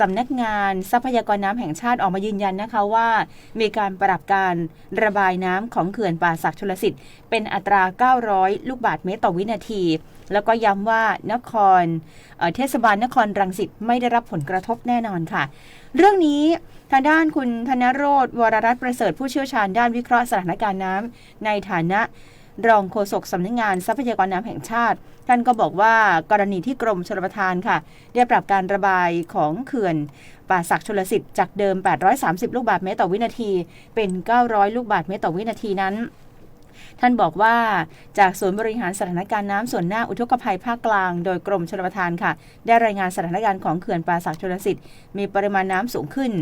สำนักงานทรัพยากรน้ำแห่งชาติออกมายืนยันนะคะว่า มีการปรับการระบายน้ำของเขื่อนป่าศักดิ์ชลสิทธิ์เป็นอัตรา 900 ลูกบาศก์เมตรต่อวินาที แล้วก็ย้ำว่านครเเทศบาลนครรังสิตไม่ได้รับผลกระทบแน่นอนค่ะ เรื่องนี้ทางด้านคุณธนโรธวรรัตน์ประเสริฐผู้เชี่ยวชาญด้านวิเคราะห์สถานการณ์น้ำในฐานะ รองโฆษกสำนักงานทรัพยากรน้ำแห่งชาติ ท่านก็บอกว่ากรณีที่กรมชลประทานค่ะ ได้ปรับการระบายของเขื่อนป่าศักดิ์ชลสิทธิ์จากเดิม 830 ลูกบาศก์เมตรต่อวินาที เป็น 900 ลูกบาศก์เมตรต่อวินาทีนั้น ท่านบอกว่าจากศูนย์บริหารสถานการณ์น้ำส่วนหน้าอุทกภัยภาคกลาง โดยกรมชลประทานค่ะ ได้รายงานสถานการณ์ของเขื่อนป่าศักชลสิทธิ์มีปริมาณน้ำสูงขึ้น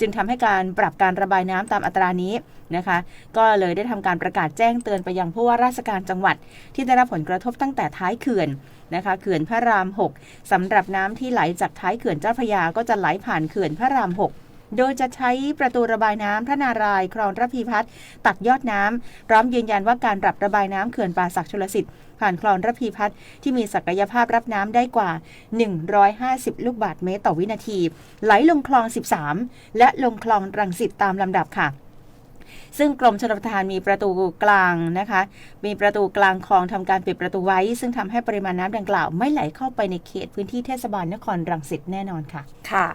จึงทำให้การปรับการระบายน้ำตามอัตรานี้นะคะ ก็เลยได้ทำการประกาศแจ้งเตือนไปยังผู้ว่าราชการจังหวัด ที่ได้รับผลกระทบตั้งแต่ท้ายเขื่อนนะคะเขื่อนพระราม 6สำหรับน้ำที่ไหลจากท้ายเขื่อนเจ้าพระยาก็จะไหลผ่านเขื่อนพระราม 6 โดยจะใช้ประตูระบายน้ำพระนารายณ์คลองระพีพัฒน์ตัดยอดน้ำพร้อมยืนยันว่าการปรับระบายน้ำเขื่อนป่าศักดิ์ชลสิทธิ์ผ่านคลองระพีพัฒน์ที่มีศักยภาพรับน้ำได้กว่า 150 ลูกบาศก์เมตรต่อวินาที ไหลลงคลอง 13 และลงคลองรังสิตตามลำดับค่ะซึ่งกรมชลประทานมีประตูกลางนะคะ มีประตูกลางคลองทำการปิดประตูไว้ ซึ่งทำให้ปริมาณน้ำดังกล่าว ไม่ไหลเข้าไปในเขตพื้นที่เทศบาลนครรังสิตแน่นอนค่ะ ค่ะ